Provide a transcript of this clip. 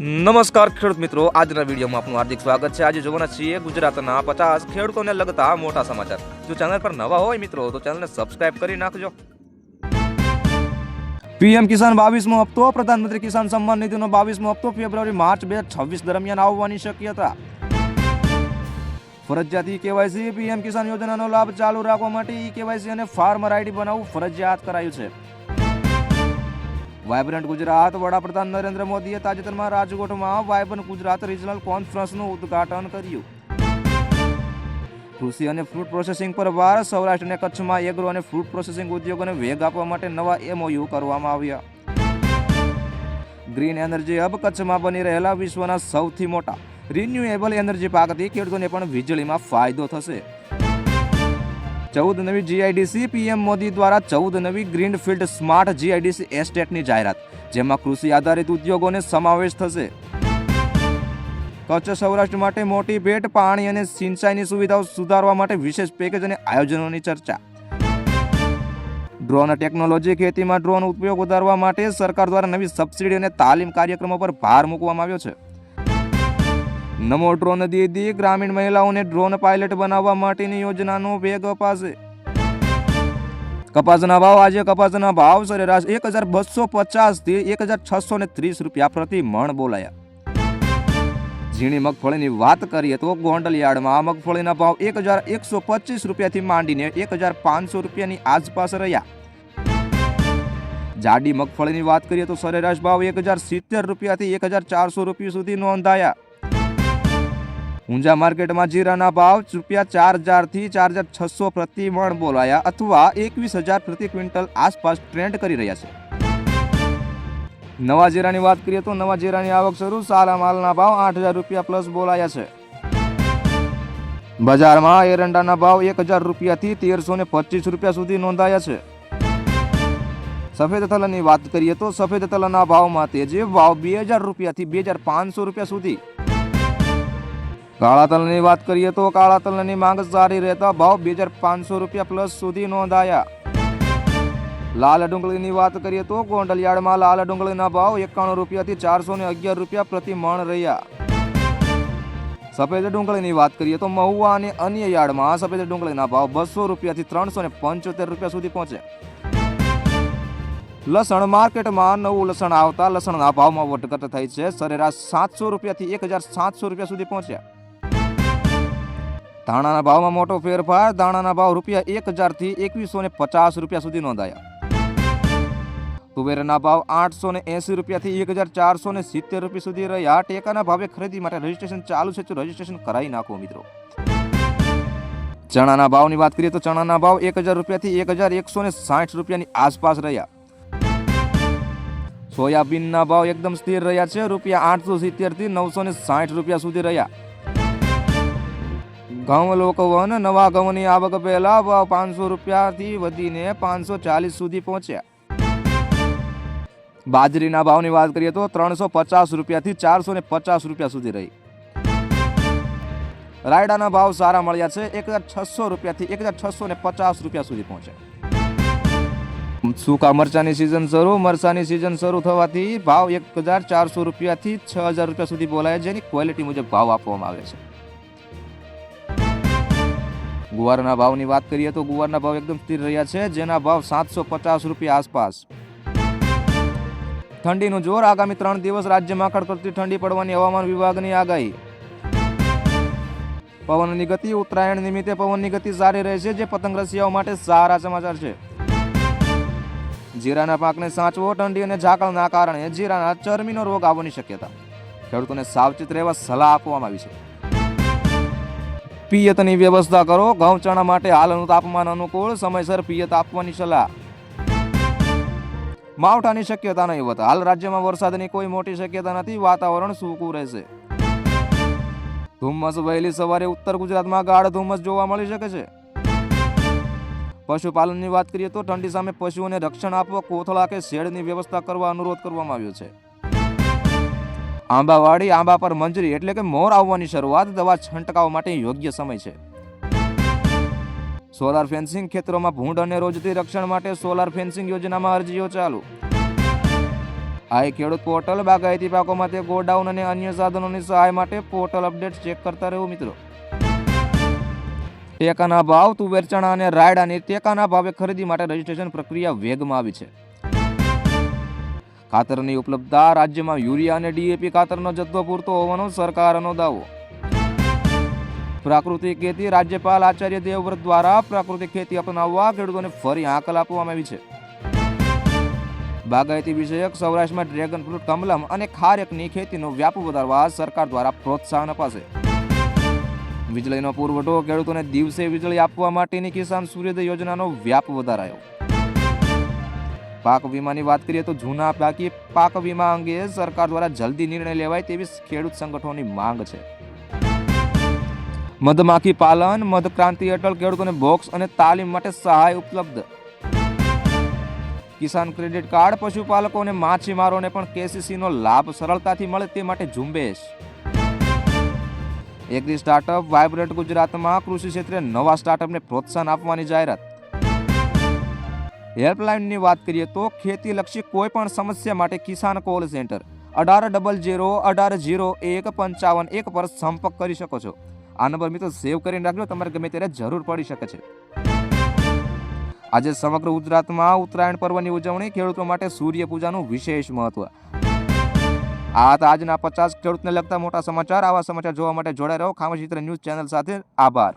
નમસ્કાર ખેડૂત મિત્રો, આજના વિડીયોમાં આપનું હાર્દિક સ્વાગત છે. આજે જોવાના છીએ ગુજરાતના પચાસ ખેડૂતોને લગતા મોટા સમાચાર. જો ચેનલ પર નવા હોય મિત્રો, તો ચેનલને સબસ્ક્રાઇબ કરી નાખજો. પીએમ કિસાન બાવીસમો હપ્તો, પ્રધાનમંત્રી કિસાન સન્માન નિધિનો બાવીસમો હપ્તો, ફેબ્રુઆરી, માર્ચ બે છવ્વીસ દરમિયાન આવવાની શક્યતા. ફરજિયાત ઈ કેવાયસી પીએમ કિસાન યોજનાનો લાભ ચાલુ રાખવા માટે ઈ કેવાયસી અને ફાર્મર આઈડી બનાવવું ફરજિયાત કરાયું છે. વાયબ્રન્ટ ગુજરાત વડાપ્રધાન નરેન્દ્ર મોદીએ તાજેતરમાં રાજકોટમાં વાયબ્રન્ટ ગુજરાત રિજનલ કોન્ફરન્સનું ઉદ્ઘાટન કર્યું. કૃષિ અને ફ્રૂટ પ્રોસેસિંગ પર વાર સૌરાષ્ટ્ર અને કચ્છમાં એગ્રો અને ફ્રૂટ પ્રોસેસિંગ ઉદ્યોગોને વેગ આપવા માટે નવા એમઓયુ કરવામાં આવ્યા. ગ્રીન એનર્જી હબ કચ્છમાં બની રહેલા વિશ્વના સૌથી મોટા રિન્યુએબલ એનર્જી પાકથી ખેડૂતોને પણ વીજળીમાં ફાયદો થશે. ચૌદ નવી જીઆઈડીસી પીએમ મોદી દ્વારા ચૌદ નવી ગ્રીનફિલ્ડ સ્માર્ટ જીઆઈડીસી એસ્ટેટની જાહેરાત, જેમાં કૃષિ આધારિત ઉદ્યોગોને સમાવેશ થશે. કચ્છ સૌરાષ્ટ્ર માટે મોટી ભેટ, પાણી અને સિંચાઈની સુવિધાઓ સુધારવા માટે વિશેષ પેકેજ અને આયોજનોની ચર્ચા. ડ્રોન ટેકનોલોજી ખેતીમાં ડ્રોન ઉપયોગ વધારવા માટે સરકાર દ્વારા નવી સબસિડી અને તાલીમ કાર્યક્રમો પર ભાર મૂકવામાં આવ્યો છે. નમો ડ્રોન દીદી ગ્રામીણ મહિલાઓને ડ્રોન પાયલટ બનાવવા માટેની યોજનાનો વેગ અપાશે. કપાસના ભાવ આજે કપાસના ભાવ સરેરાશ એક હજાર બસો પચાસથી એક હજાર છસો ને ત્રીસ રૂપિયા પ્રતિ મણ બોલાયા. ઝીણી મગફળીની વાત કરીએ તો ગોંડલ યાર્ડમાં મગફળીના ભાવ એક હજાર એકસો પચીસ રૂપિયાથી માંડીને એક હજાર પાંચસો રૂપિયાની આસપાસ રહ્યા. જાડી મગફળીની વાત કરીએ તો સરેરાશ ભાવ એક હજાર સિત્તેર રૂપિયાથી એક હજાર ચારસો રૂપિયા સુધી નોંધાયા. ઊંઝા માર્કેટમાં જીરાના ભાવ રૂપિયા ચાર હજારથી ચાર હજાર છસો પ્રતિ મણ બોલાયા અથવા એકવીસ હજાર પ્રતિ ક્વિન્ટલ આસપાસ ટ્રેન્ડ કરી રહ્યા છે. નવા જીરાની વાત કરીએ તો નવા જીરાની આવક શરૂ. સારા માલના ભાવ આઠ હજાર રૂપિયા પ્લસ બોલાયા છે. બજારમાં એરંડાના ભાવ એક હજાર રૂપિયાથી તેરસો ને પચીસ રૂપિયા સુધી નોંધાયા છે. સફેદ તલની વાત કરીએ તો સફેદ તલના ભાવમાં તેજી. ભાવ બે હજાર રૂપિયાથી બે હજાર પાંચસો રૂપિયા સુધી કાળા તલની વાત કરીએ તો કાળા તલની માંગ સારી રહેતા ભાવ બે હજાર પાંચસો રૂપિયા પ્લસ સુધી નોંધાયા. લાલ ડુંગળીની વાત કરીએ તો ગોંડલિયાળમાં લાલ ડુંગળીના ભાવ એકાણું રૂપિયાથી ચારસો ને અગિયાર રૂપિયા પ્રતિ મણ રહ્યા. સફેદ ડુંગળીની વાત કરીએ તો મહુવા અને અન્ય યાર્ડમાં સફેદ ડુંગળીના ભાવ બસો રૂપિયાથી ત્રણસો ને પંચોતેર રૂપિયા સુધી પહોંચે લસણ માર્કેટમાં નવું લસણ આવતા લસણના ભાવમાં વધઘટ થઈ છે. સરેરાશ સાતસો રૂપિયાથી એક હજાર સાતસો રૂપિયા સુધી પહોંચ્યા. ધાણાના ભાવમાં મોટો ફેરફાર. ધાણાના ભાવ રૂપિયા એક હજારથી એકવીસો ને પચાસ રૂપિયા સુધી નોંધાયા. કુબેરના ભાવ આઠસો ને એંસી રૂપિયાથી એક હજાર ચારસો ને સિત્તેર રૂપિયા સુધી રહ્યા. ટેકાના ભાવે ખરીદી માટે રજીસ્ટ્રેશન ચાલુ છે. તો રજીસ્ટ્રેશન કરાવી નાખો મિત્રો. ચણાના ભાવની વાત કરીએ તો ચણાના ભાવ એક હજાર રૂપિયાથી એક હજાર એકસો ને સાઠ રૂપિયાની આસપાસ રહ્યા. સોયાબીનના ભાવ એકદમ સ્થિર રહ્યા છે. રૂપિયા આઠસો સિત્તેરથી નવસો ને સાઠ રૂપિયા સુધી રહ્યા. ઘઉં લોકવન નવા ઘઉંની આવક પહેલા ભાવ પાંચસો રૂપિયાથી વધીને પાંચસો ચાલીસ સુધી પહોંચ્યા. બાજરીના ભાવની વાત કરીએ તો ત્રણસો પચાસ રૂપિયાથી ચારસો ને પચાસ રૂપિયા સુધી રહી. રાયડાના ભાવ સારા મળ્યા છે, એક હજાર છસો રૂપિયાથી એક હજાર છસો ને પચાસ રૂપિયા સુધી પહોંચ્યા. સૂકા મરચાની સિઝન શરૂ મરચાની સિઝન શરૂ થવાથી ભાવ એક હજાર ચારસો રૂપિયાથી છ હજાર રૂપિયા સુધી બોલાય જેની ક્વોલિટી મુજબ ભાવ આપવામાં આવે છે. ગુવારના ભાવની વાત કરીએ તો ગુવારના ભાવ એકદમ સ્થિર રહ્યા છે, જેના ભાવ સાતસો પચાસ રૂપિયા આસપાસ. ઠંડીનું જોર આગામી ત્રણ દિવસ રાજ્યમાં કડકડતી ઠંડી પડવાની હવામાન વિભાગની આગાહી. પવનની ગતિ ઉત્તરાયણ નિમિત્તે પવનની ગતિ સારી રહેશે જે પતંગ રસિયાઓ માટે સારા સમાચાર છે. જીરાના પાકને સાચવો, ઠંડી અને ઝાકળના કારણે જીરાના ચરમીનો રોગ આવવાની શક્યતા. ખેડૂતોને સાવચેત રહેવા સલાહ આપવામાં આવી છે. પિયતની વ્યવસ્થા કરો. ઘઉં ચણા માટે હાલનું તાપમાન અનુકૂળ. સમયસર પિયત આપવાની સલાહ. માવઠાની શક્યતા નહીં હોતા હાલ રાજ્યમાં વરસાદની કોઈ મોટી શક્યતા નથી. વાતાવરણ સૂકું રહેશે. ધુમ્મસ વહેલી સવારે ઉત્તર ગુજરાતમાં ગાઢ ધુમ્મસ જોવા મળી શકે છે. પશુપાલનની વાત કરીએ તો ઠંડી સામે પશુઓને રક્ષણ આપવા કોથળા કે શેડની વ્યવસ્થા કરવા અનુરોધ કરવામાં આવ્યો છે. આંબાવાડી આંબા પર મંજરી એટલે કે મોર આવવાની શરૂઆત દવા છંટકાવ માટે યોગ્ય સમય છે. સોલાર ફેન્સિંગ ખેતરોમાં ભૂંડ અને રોજથી રક્ષણ માટે સોલાર ફેન્સિંગ યોજનામાં અરજીઓ ચાલુ. આ ખેડૂત પોર્ટલ બાગાયતી પાકો માટે ગોડાઉન અને અન્ય સાધનોની સહાય માટે પોર્ટલ અપડેટ ચેક કરતા રહેવું મિત્રો. ટેકાના ભાવ, તુવેર ચણા અને રાયડાની ટેકાના ભાવે ખરીદી માટે રજીસ્ટ્રેશન પ્રક્રિયા વેગમાં આવી છે. ખાતરની ઉપલબ્ધતા રાજ્યમાં યુરિયા અને ડીએપી ખાતરનો જથ્થો પૂરતો હોવાનો સરકારનો દાવો. પ્રાકૃતિક ખેતી રાજ્યપાલ આચાર્ય દેવવ્રત દ્વારા પ્રાકૃતિક ખેતી અપનાવવા ખેડૂતોને ફરી હાકલ આપવામાં આવી છે. બાગાયતી વિષયક સૌરાષ્ટ્રમાં ડ્રેગન ફ્રૂટ, કમલમ અને ખારેકની ખેતીનો વ્યાપ વધારવા સરકાર દ્વારા પ્રોત્સાહન અપાશે. વીજળીનો પુરવઠો ખેડૂતોને દિવસે વીજળી આપવા માટેની કિસાન સૂર્યોદય યોજનાનો વ્યાપ વધારાયો. પાક વીમાની વાત કરીએ તો જૂના બાકી પાક વીમા અંગે સરકાર દ્વારા જલ્દી નિર્ણય લેવાય તેવી ખેડૂત સંગઠનોની માંગ છે. મધમાખી પાલન, મધક્રાંતિ હેઠળ ખેડૂતોને બોક્સ અને તાલીમ માટે સહાય ઉપલબ્ધ. કિસાન ક્રેડિટ કાર્ડ પશુપાલકો અને માછીમારોને પણ કેસીસીનો લાભ સરળતાથી મળે તે માટે ઝુંબેશ. એગ્રી સ્ટાર્ટઅપ વાયબ્રન્ટ ગુજરાતમાં કૃષિ ક્ષેત્રે નવા સ્ટાર્ટઅપને પ્રોત્સાહન આપવાની જાહેરાત. હેલ્પલાઇનની વાત કરીએ તો ખેતીલક્ષી કોઈ પણ સમસ્યા માટે કિસાન કોલ સેન્ટર અઢાર ડબલ જીરો અઢાર જીરો એક પંચાવન એક પર સંપર્ક કરી શકો છો. આ નંબર મિત્રો સેવ કરીને રાખજો, તમારે ગમે ત્યારે જરૂર પડી શકે છે. આજે સમગ્ર ગુજરાતમાં ઉત્તરાયણ પર્વની ઉજવણી ખેડૂતો માટે સૂર્ય પૂજાનું વિશેષ મહત્વ. આ હતા આજના પચાસ ખેડૂતને લગતા મોટા સમાચાર. આવા સમાચાર જોવા માટે જોડાઈ રહો. ખામચિત્ર ન્યૂઝ ચેનલ સાથે આભાર.